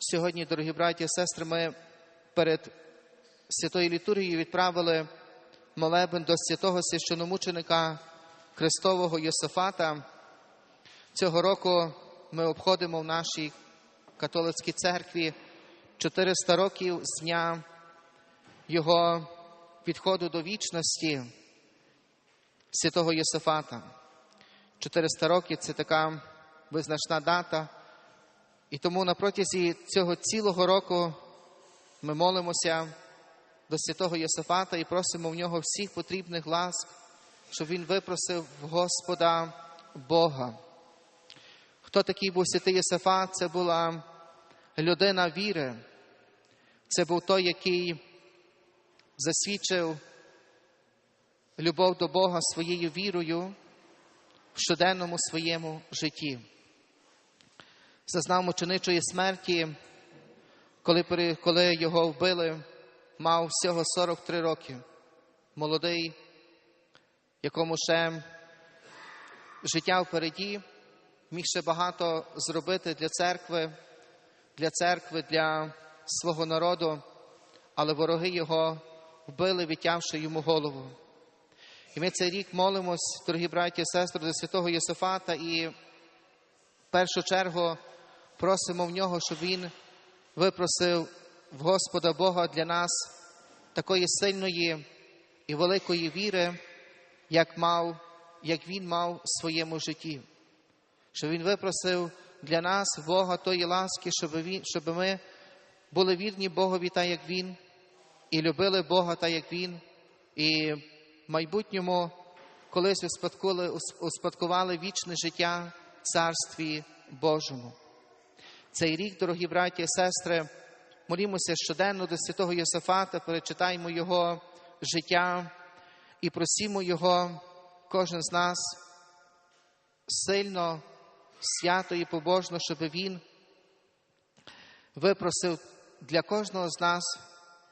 Сьогодні, дорогі браті і сестри, ми перед святою літургією відправили молебен до святого священомученика Христового Йосифата. Цього року ми обходимо в нашій католицькій церкві 400 років з дня його підходу до вічності святого Йосифата. 400 років це така визначна дата. І тому на протязі цього цілого року ми молимося до святого Йосифата і просимо в нього всіх потрібних ласк, щоб він випросив Господа Бога. Хто такий був святий Йосифат? Це була людина віри. Це був той, який засвідчив любов до Бога своєю вірою в щоденному своєму житті. Зазнав мученичої смерті, коли, коли його вбили, мав всього 43 роки. Молодий, якому ще життя впереді, міг ще багато зробити для церкви, для церкви, для свого народу, але вороги його вбили, відтявши йому голову. І ми цей рік молимось, дорогі браті і сестри, до святого Йосифата, і в першу чергу просимо в нього, щоб він випросив в Господа Бога для нас такої сильної і великої віри, як мав, як він мав в своєму житті. Щоб він випросив для нас Бога тої ласки, щоб, він, щоб ми були вірні Богові, так як Він, і любили Бога, так як Він, і в майбутньому колись успадкували, вічне життя в Царстві Божому. Цей рік, дорогі браті і сестри, молімося щоденно до святого Йосифата, перечитаємо Його життя і просімо Його, кожен з нас, сильно, свято і побожно, щоб Він випросив для кожного з нас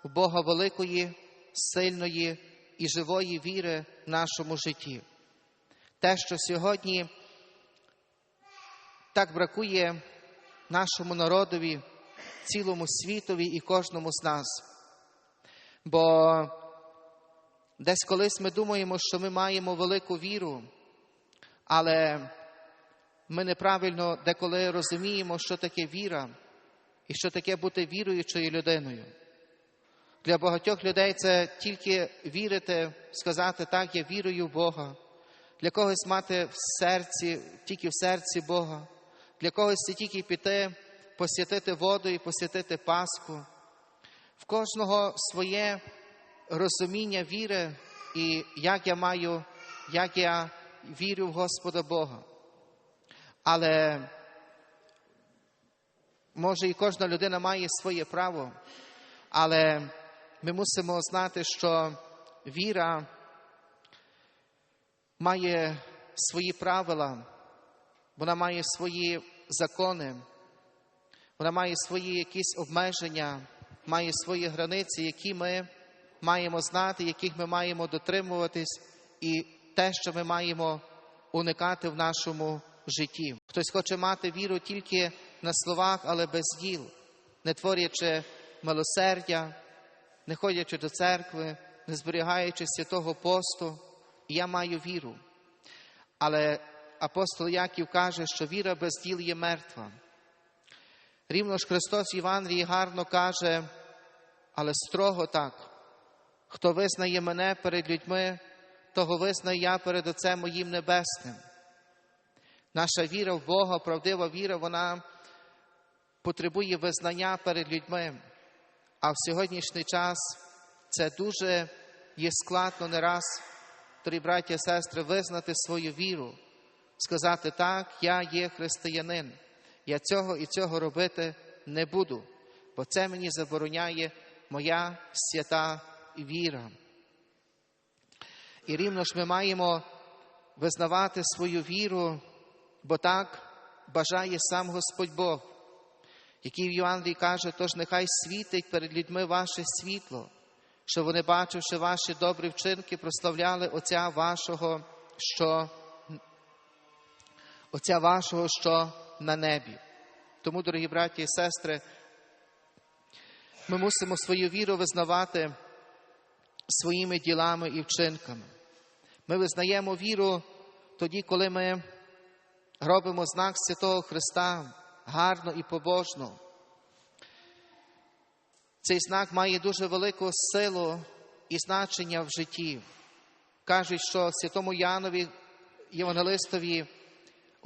Бога великої, сильної і живої віри в нашому житті. Те, що сьогодні так бракує нашому народові, цілому світові і кожному з нас. Бо десь колись ми думаємо, що ми маємо велику віру, але ми неправильно деколи розуміємо, що таке віра і що таке бути віруючою людиною. Для багатьох людей це тільки вірити, сказати так, я вірую в Бога. Для когось мати в серці, тільки в серці Бога. Для когось це тільки піти, посвятити воду і посвятити Пасху. В кожного своє розуміння віри і як я маю, як я вірю в Господа Бога. Але може і кожна людина має своє право, але ми мусимо знати, що віра має свої правила, вона має свої закони, вона має свої якісь обмеження, має свої границі, які ми маємо знати, яких ми маємо дотримуватись, і те, що ми маємо уникати в нашому житті. Хтось хоче мати віру тільки на словах, але без діл, не творячи милосердя, не ходячи до церкви, не зберігаючи святого посту, і я маю віру. Але апостол Яків каже, що віра без діл є мертва. Рівно ж Христос в гарно каже, але строго так. Хто визнає мене перед людьми, того визнаю я перед Отцем моїм Небесним. Наша віра в Бога, правдива віра, вона потребує визнання перед людьми. А в сьогоднішній час це дуже є складно не раз, дорогі браті і сестри, визнати свою віру, сказати так, я є християнин, я цього і цього робити не буду, бо це мені забороняє моя свята віра. І рівно ж ми маємо визнавати свою віру, бо так бажає сам Господь Бог, який в Євангелії каже, тож нехай світить перед людьми ваше світло, щоб вони, бачивши ваші добрі вчинки, прославляли Отця вашого, що Отця вашого, що на небі. Тому, дорогі браті і сестри, Ми мусимо свою віру визнавати своїми ділами і вчинками. Ми визнаємо віру тоді, коли ми робимо знак Святого Христа гарно і побожно. Цей знак має дуже велику силу і значення в житті. Кажуть, що святому Янові Євангелистові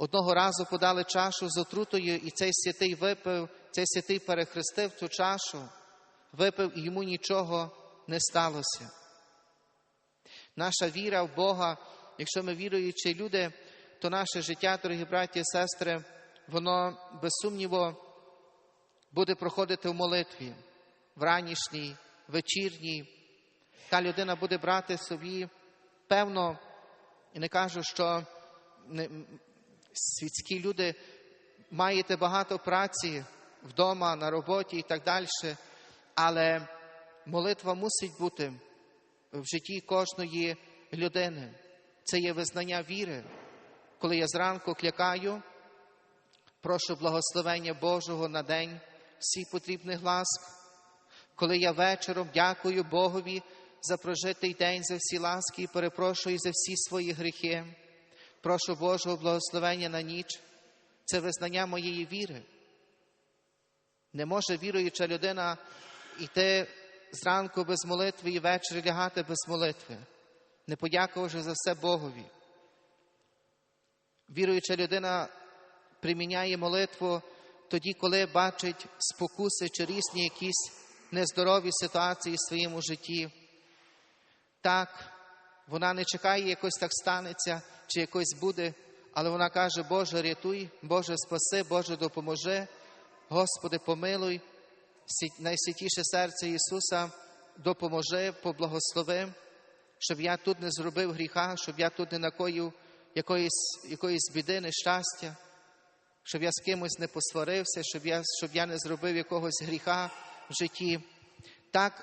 одного разу подали чашу з отрутою, і цей святий випив, цей святий перехрестив цю чашу, випив і йому нічого не сталося. Наша віра в Бога, якщо ми віруючі люди, то наше життя, дорогі браті і сестри, воно без сумніву буде проходити в молитві, в ранішній, вечірній. Та людина буде брати собі, певно, і не кажу, що світські люди маєте багато праці вдома, на роботі і так далі, але молитва мусить бути в житті кожної людини. Це є визнання віри. Коли я зранку клякаю, прошу благословення Божого на день всіх потрібних ласк. Коли я вечором дякую Богові за прожитий день, за всі ласки і перепрошую за всі свої гріхи. Прошу Божого благословення на ніч. Це визнання моєї віри. Не може віруюча людина йти зранку без молитви і ввечері лягати без молитви, не подякувавши за все Богові. Віруюча людина приміняє молитву тоді, коли бачить спокуси чи різні якісь нездорові ситуації в своєму житті. Так, вона не чекає, якось так станеться, чи якось буде, але вона каже, Боже, рятуй, Боже, спаси, Боже, допоможи, Господи, помилуй, найсвятіше серце Ісуса допоможи, поблагослови, щоб я тут не зробив гріха, щоб я тут не накоїв якоїсь, якоїсь біди, нещастя, щоб я з кимось не посварився, щоб я, щоб я не зробив якогось гріха в житті. Так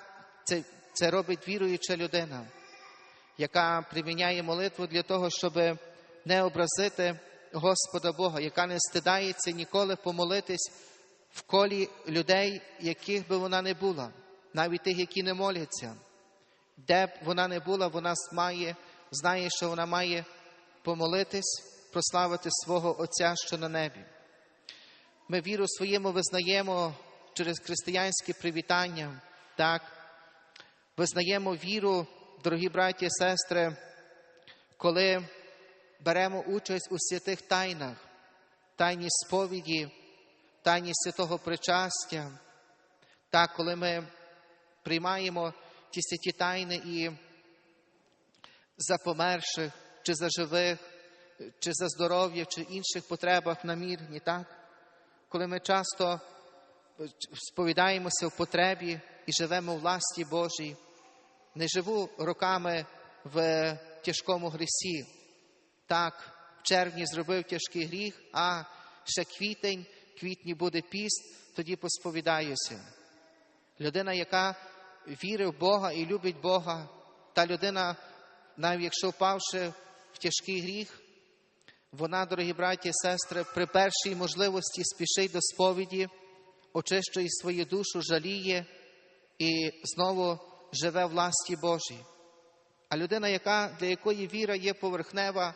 це, це робить віруюча людина, яка приміняє молитву для того, щоб не образити Господа Бога, яка не стидається ніколи помолитись в колі людей, яких би вона не була, навіть тих, які не моляться. Де б вона не була, вона має, знає, що вона має помолитись, прославити свого Отця, що на небі. Ми віру своєму визнаємо через християнське привітання, так, визнаємо віру, дорогі браті і сестри, коли беремо участь у святих тайнах, тайні сповіді, тайні святого причастя, так, коли ми приймаємо ті святі тайни і за померших, чи за живих, чи за здоров'я, чи інших потребах намірні, так? Коли ми часто сповідаємося в потребі і живемо в власті Божій, не живу роками в тяжкому грісі. Так, в червні зробив тяжкий гріх, а ще квітень, квітні буде піст, тоді посповідаюся. Людина, яка вірить в Бога і любить Бога, та людина, навіть якщо впавши в тяжкий гріх, вона, дорогі браті і сестри, при першій можливості спішить до сповіді, очищує свою душу, жаліє і знову живе в власті Божій. А людина, яка, для якої віра є поверхнева,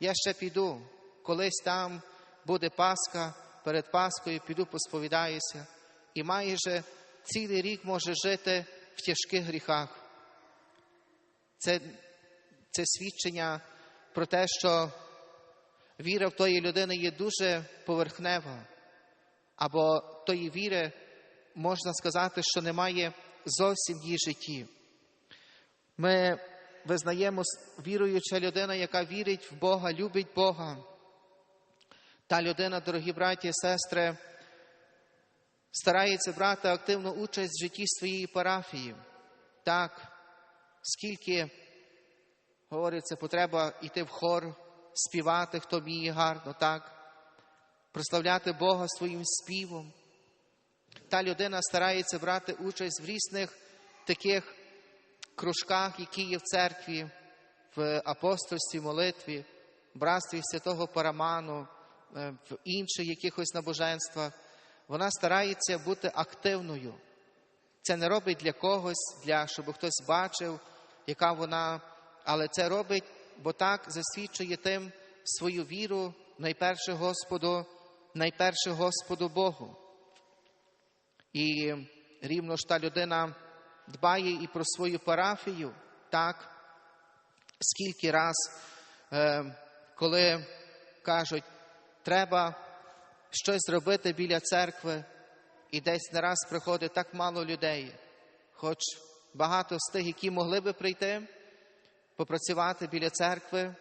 я ще піду, колись там буде Пасха, перед Паскою піду посповідаюся, і майже цілий рік може жити в тяжких гріхах. Це, Це свідчення про те, що віра в тої людини є дуже поверхнева, або тої віри можна сказати, що немає зовсім її житті. Ми визнаємо віруюча людина, яка вірить в Бога, любить Бога. Та людина, дорогі браті і сестри, старається брати активну участь в житті своєї парафії. Так, скільки говориться, потреба йти в хор, співати, хто вміє гарно, так, прославляти Бога своїм співом. Та людина старається брати участь в різних таких кружках, які є в церкві, в апостольстві, молитві, в братстві святого Параману, в інших якихось набоженствах. Вона старається бути активною. це не робить для когось, для щоб хтось бачив, яка вона, але це робить, бо так засвідчує тим свою віру найперше Господу, найперше Господу Богу. І рівно ж та людина дбає і про свою парафію, так, скільки раз, е, коли кажуть, треба щось зробити біля церкви, і десь не раз приходить так мало людей, хоч багато з тих, які могли би прийти, попрацювати біля церкви,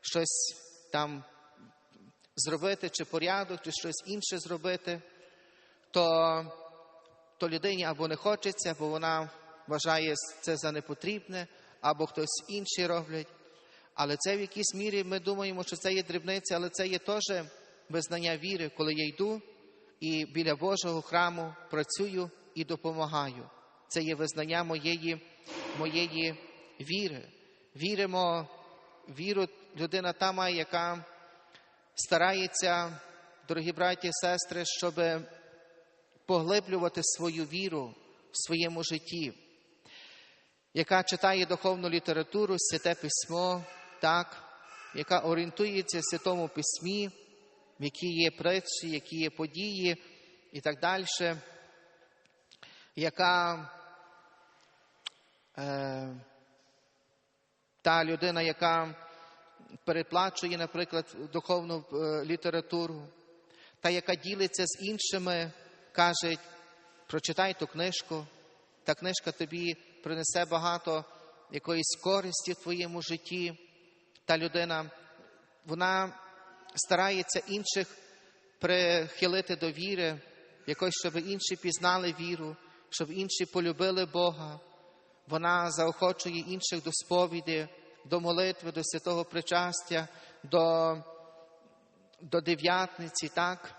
щось там зробити, чи порядок, чи щось інше зробити, то, то людині або не хочеться, або вона вважає це за непотрібне, або хтось інший роблять. Але це в якійсь мірі ми думаємо, що це є дрібниця, але це є теж визнання віри, коли я йду і біля Божого храму працюю і допомагаю. Це є визнання моєї, моєї віри. Віримо, віру людина та має, яка старається, дорогі браті і сестри, щоб поглиблювати свою віру в своєму житті, яка читає духовну літературу, святе письмо, так, яка орієнтується в святому письмі, в які є притчі, які є події і так далі, яка е, та людина, яка переплачує, наприклад, духовну е, літературу, та, яка ділиться з іншими, каже, прочитай ту книжку, та книжка тобі принесе багато якоїсь користі в твоєму житті. Та людина, вона старається інших прихилити до віри, якось, щоб інші пізнали віру, щоб інші полюбили Бога. Вона заохочує інших до сповіді, до молитви, до святого причастя, до, до дев'ятниці, так?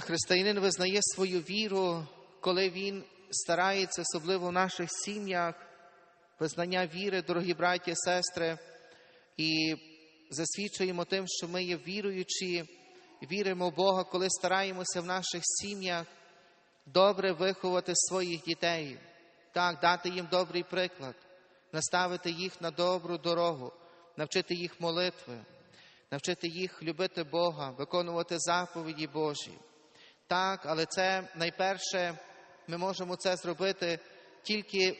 Християнин визнає свою віру, коли він старається, особливо в наших сім'ях, визнання віри, дорогі браті сестри, і засвідчуємо тим, що ми є віруючі, віримо в Бога, коли стараємося в наших сім'ях добре виховати своїх дітей, так, дати їм добрий приклад, наставити їх на добру дорогу, навчити їх молитви, навчити їх любити Бога, виконувати заповіді Божі. Так, але це найперше ми можемо це зробити тільки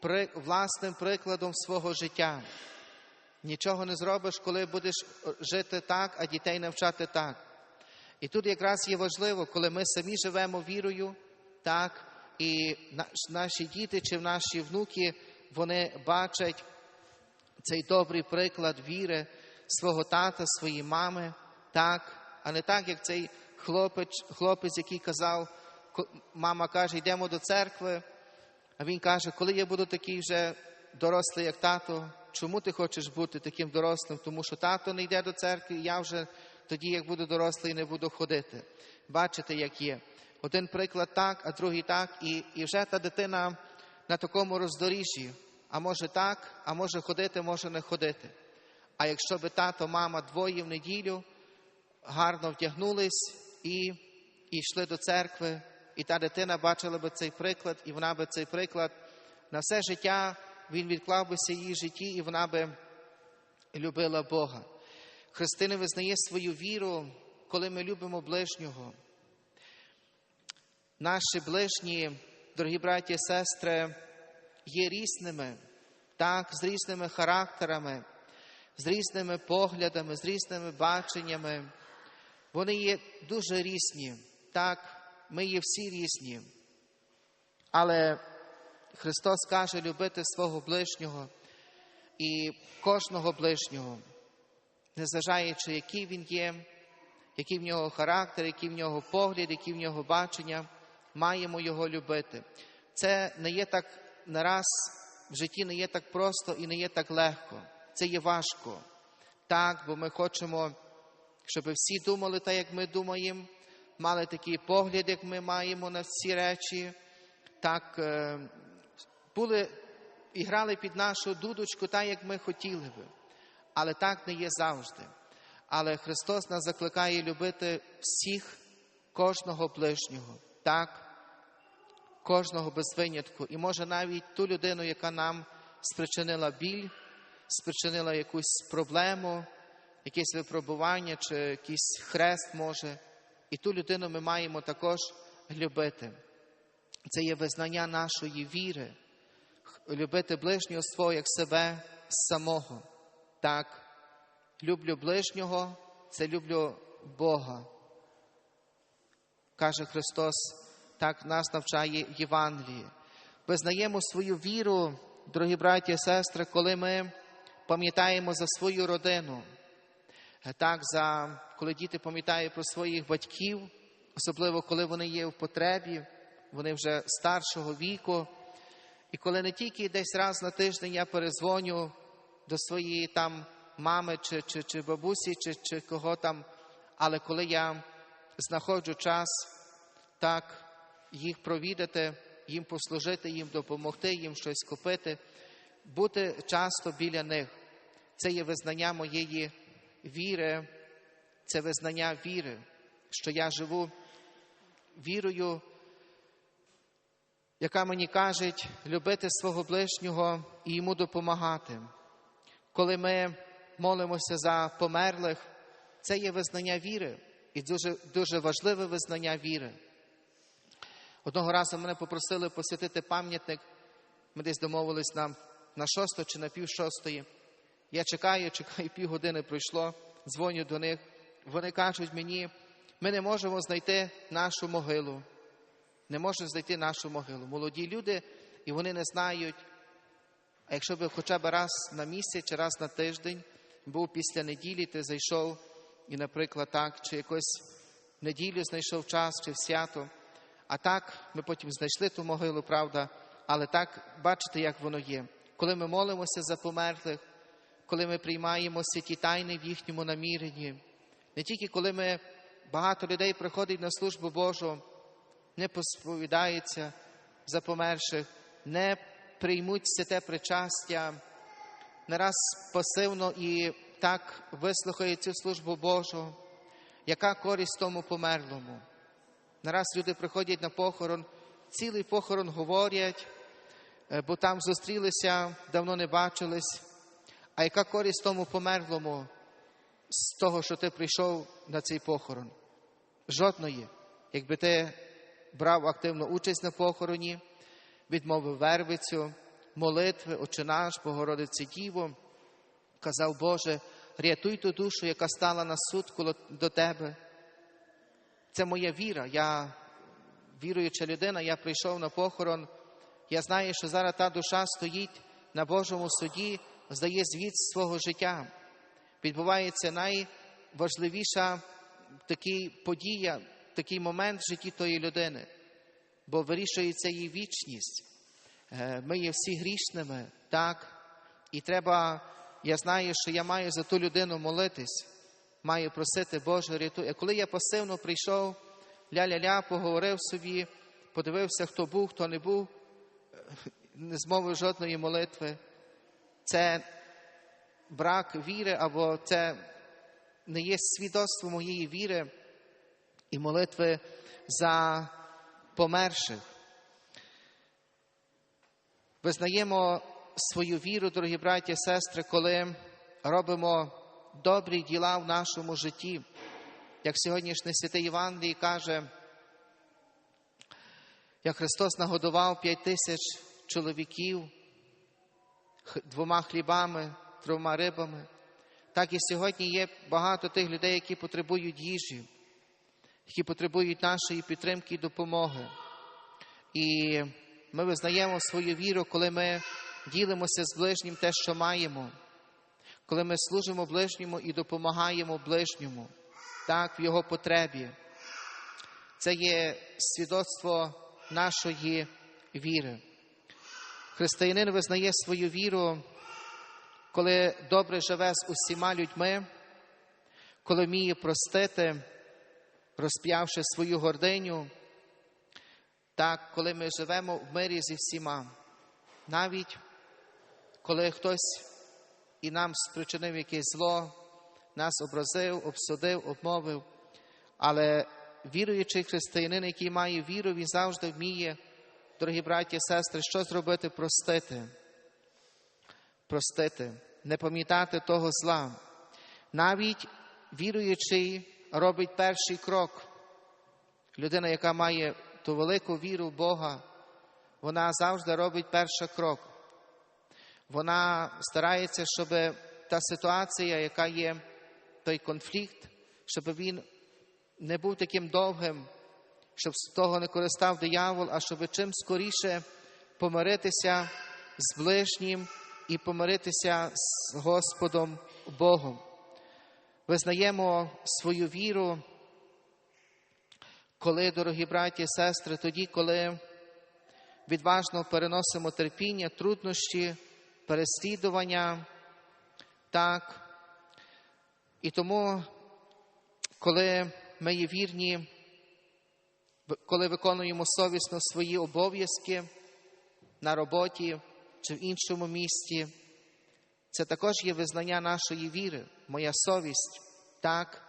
при, власним прикладом свого життя. Нічого не зробиш, коли будеш жити так, а дітей навчати так. І тут якраз є важливо, коли ми самі живемо вірою, так, і наші діти чи наші внуки, вони бачать цей добрий приклад віри свого тата, своєї мами, так, а не так, як цей хлопець, хлопець, який казав, мама каже, йдемо до церкви, а він каже, коли я буду такий вже дорослий, як тато, чому ти хочеш бути таким дорослим? Тому що тато не йде до церкви, і я вже тоді, як буду дорослий, не буду ходити. Бачите, як є. Один приклад так, а другий так, і, і вже та дитина на такому роздоріжжі, а може так, а може ходити, може не ходити. А якщо би тато, мама двоє в неділю гарно вдягнулись і, йшли до церкви, і та дитина бачила би цей приклад, і вона би цей приклад на все життя він відклав бися її житті, і вона би любила Бога. Христина визнає свою віру, коли ми любимо ближнього. Наші ближні, дорогі браті і сестри, є різними, так, з різними характерами, з різними поглядами, з різними баченнями. Вони є дуже різні. Так, ми є всі різні. Але Христос каже любити свого ближнього і кожного ближнього, незважаючи, який він є, який в нього характер, який в нього погляд, який в нього бачення, маємо його любити. Це не є так нараз в житті не є так просто і не є так легко. Це є важко. Так, бо ми хочемо, щоб всі думали так, як ми думаємо, мали такий погляд, як ми маємо на ці речі, так були і грали під нашу дудочку так, як ми хотіли би. Але так не є завжди. Але Христос нас закликає любити всіх, кожного ближнього, так, кожного без винятку. І може навіть ту людину, яка нам спричинила біль, спричинила якусь проблему, якесь випробування чи якийсь хрест може. І ту людину ми маємо також любити. Це є визнання нашої віри, любити ближнього свого як себе самого. Так, люблю ближнього, це люблю Бога. Каже Христос, так нас навчає в Євангелії. Визнаємо свою віру, дорогі браті і сестри, коли ми пам'ятаємо за свою родину. Так, за, коли діти пам'ятають про своїх батьків, особливо коли вони є в потребі, вони вже старшого віку. І коли не тільки десь раз на тиждень я перезвоню до своєї там мами чи чи, чи бабусі, чи, чи кого там, але коли я знаходжу час так їх провідати, їм послужити, їм допомогти, їм щось купити, бути часто біля них. Це є визнання моєї віри, це визнання віри, що я живу вірою, яка мені каже любити свого ближнього і йому допомагати. Коли ми молимося за померлих, це є визнання віри і дуже, дуже важливе визнання віри. Одного разу мене попросили посвятити пам'ятник. Ми десь домовились нам на шосту чи на пів шостої. Я чекаю, чекаю, півгодини пройшло, дзвоню до них. Вони кажуть мені, ми не можемо знайти нашу могилу. Не можемо знайти нашу могилу. Молоді люди, і вони не знають. А якщо б хоча б раз на місяць чи раз на тиждень був після неділі, ти зайшов і, наприклад, так, чи якось неділю знайшов час, чи в свято. А так ми потім знайшли ту могилу, правда, але так бачите, як воно є. Коли ми молимося за померлих, коли ми приймаємо святі тайни в їхньому наміренні, не тільки коли ми багато людей приходить на службу Божу, не посповідаються за померших, не приймуть святе причастя, не раз пасивно і так вислухають цю службу Божу, яка користь тому померлому. Нараз люди приходять на похорон, цілий похорон говорять, бо там зустрілися, давно не бачились. А яка користь тому померлому з того, що ти прийшов на цей похорон? Жодної. Якби ти брав активну участь на похороні, відмовив вервицю, молитви, Отче наш, Богородице Діво, казав, Боже, рятуй ту душу, яка стала на суд коло до Тебе. Це моя віра. Я віруюча людина, я прийшов на похорон. Я знаю, що зараз та душа стоїть на Божому суді, здає звіт свого життя. Відбувається найважливіша такий подія, такий момент в житті тої людини, бо вирішується її вічність. Ми є всі грішними, так, і треба, я знаю, що я маю за ту людину молитись маю просити Боже, рятуй. А коли я пасивно прийшов, ля-ля-ля, поговорив собі, подивився, хто був, хто не був, не змовив жодної молитви, це брак віри, або це не є свідоцтво моєї віри і молитви за померших. Визнаємо свою віру, дорогі браті і сестри, коли робимо добрі діла в нашому житті. Як сьогоднішній святий Євангелій каже, як Христос нагодував п'ять тисяч чоловіків двома хлібами, трьома рибами, так і сьогодні є багато тих людей, які потребують їжі, які потребують нашої підтримки і допомоги. І ми визнаємо свою віру, коли ми ділимося з ближнім те, що маємо коли ми служимо ближньому і допомагаємо ближньому, так, в його потребі. Це є свідоцтво нашої віри. Християнин визнає свою віру, коли добре живе з усіма людьми, коли вміє простити, розп'явши свою гординю, так, коли ми живемо в мирі зі всіма, навіть коли хтось і нам спричинив якесь зло, нас образив, обсудив, обмовив. Але віруючий християнин, який має віру, він завжди вміє дорогі браті і сестри, що зробити? Простити. Простити, не пам'ятати того зла. Навіть віруючий робить перший крок. Людина, яка має ту велику віру в Бога, вона завжди робить перший крок. Вона старається, щоб та ситуація, яка є, той конфлікт, щоб він не був таким довгим, щоб з того не користав диявол, а щоб чим скоріше помиритися з ближнім і помиритися з Господом Богом. Визнаємо свою віру, коли, дорогі браті і сестри, тоді, коли відважно переносимо терпіння, труднощі, переслідування, так. І тому, коли ми є вірні, коли виконуємо совісно свої обов'язки на роботі чи в іншому місті, це також є визнання нашої віри, моя совість. Так,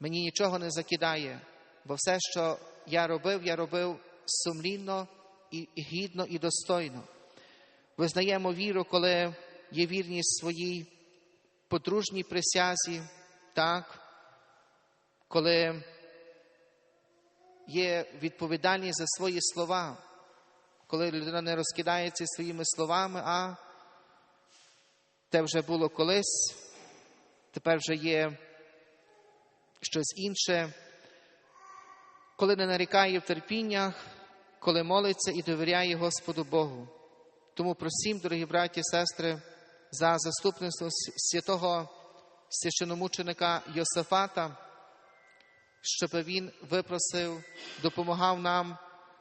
мені нічого не закидає, бо все, що я робив, я робив сумлінно і гідно і достойно. Визнаємо віру, коли є вірність своїй подружній присязі, так, коли є відповідальність за свої слова, коли людина не розкидається своїми словами, а те вже було колись, тепер вже є щось інше, коли не нарікає в терпіннях, коли молиться і довіряє Господу Богу. Тому просім, дорогі браті і сестри, за заступництво святого священомученика Йосифата, щоб він випросив, допомагав нам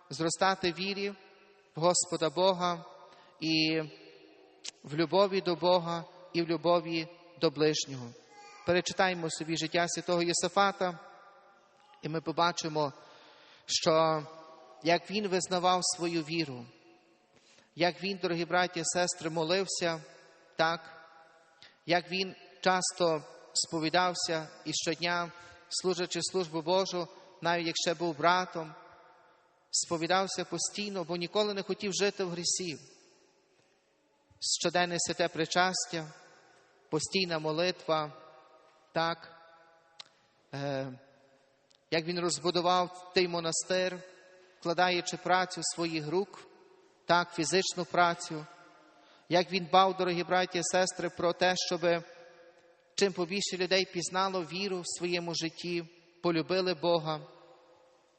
зростати вірі в Господа Бога і в любові до Бога і в любові до ближнього. Перечитаємо собі життя святого Йосифата, і ми побачимо, що як він визнавав свою віру, як він, дорогі браті і сестри, молився, так, як він часто сповідався і щодня, служачи службу Божу, навіть як ще був братом, сповідався постійно, бо ніколи не хотів жити в грісі. Щоденне святе причастя, постійна молитва, так, е, як він розбудував той монастир, вкладаючи працю своїх рук, так, фізичну працю, як він бав, дорогі браті і сестри, про те, щоб чим побільше людей пізнало віру в своєму житті, полюбили Бога.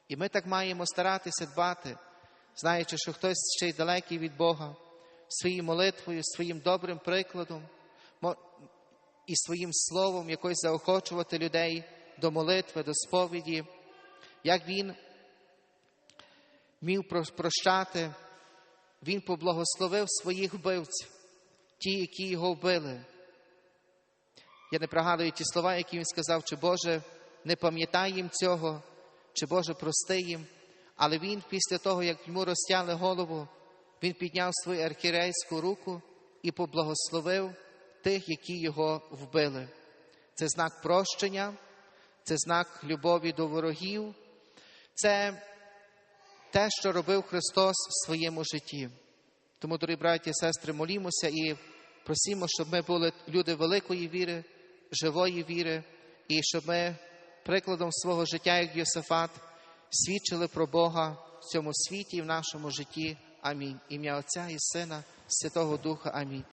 І ми так маємо старатися дбати, знаючи, що хтось ще й далекий від Бога, своєю молитвою, своїм добрим прикладом і своїм словом якось заохочувати людей до молитви, до сповіді, як він міг прощати, він поблагословив своїх вбивців, ті, які його вбили. Я не пригадую ті слова, які він сказав, чи Боже, не пам'ятай їм цього, чи Боже, прости їм. Але він, після того, як йому розтяли голову, він підняв свою архірейську руку і поблагословив тих, які його вбили. Це знак прощення, це знак любові до ворогів, це те, що робив Христос в своєму житті. Тому, дорогі браті і сестри, молімося і просимо, щоб ми були люди великої віри, живої віри, і щоб ми прикладом свого життя, як Йосифат, свідчили про Бога в цьому світі і в нашому житті. Амінь. Ім'я Отця і Сина, Святого Духа. Амінь.